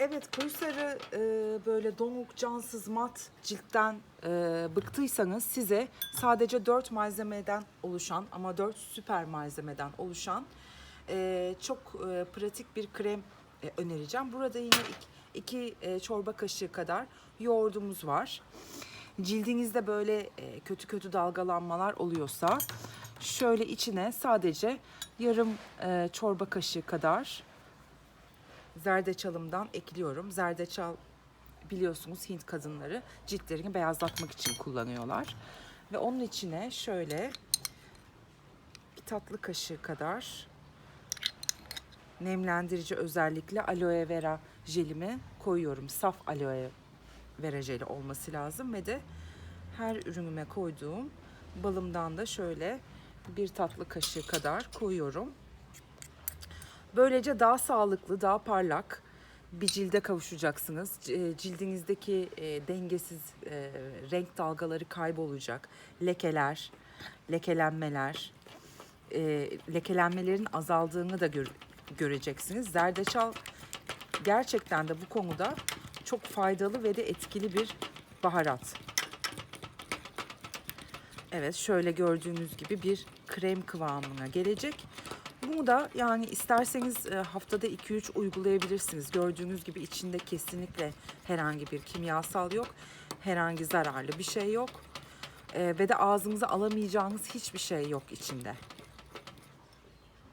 Evet koyu sarı e, böyle donuk, cansız, mat ciltten e, bıktıysanız size sadece 4 malzemeden oluşan ama 4 süper malzemeden oluşan e, çok e, pratik bir krem e, önereceğim. Burada yine 2 çorba kaşığı kadar yoğurdumuz var. Cildinizde böyle e, kötü kötü dalgalanmalar oluyorsa şöyle içine sadece yarım e, çorba kaşığı kadar zerdeçalımdan ekliyorum. Zerdeçal biliyorsunuz Hint kadınları ciltlerini beyazlatmak için kullanıyorlar. Ve onun içine şöyle bir tatlı kaşığı kadar nemlendirici özellikle aloe vera jelimi koyuyorum. Saf aloe vera jeli olması lazım ve de her ürünüme koyduğum balımdan da şöyle bir tatlı kaşığı kadar koyuyorum. Böylece daha sağlıklı, daha parlak bir cilde kavuşacaksınız. E, Cildinizdeki e, dengesiz e, renk dalgaları kaybolacak. Lekeler, lekelenmeler, lekelenmelerin azaldığını da gör- göreceksiniz. Zerdeçal gerçekten de bu konuda çok faydalı ve de etkili bir baharat. Evet şöyle gördüğünüz gibi bir krem kıvamına gelecek. Bunu da yani isterseniz e, haftada 2-3 uygulayabilirsiniz. Gördüğünüz gibi içinde kesinlikle herhangi bir kimyasal yok. Herhangi zararlı bir şey yok. E, ve de ağzınıza alamayacağınız hiçbir şey yok içinde.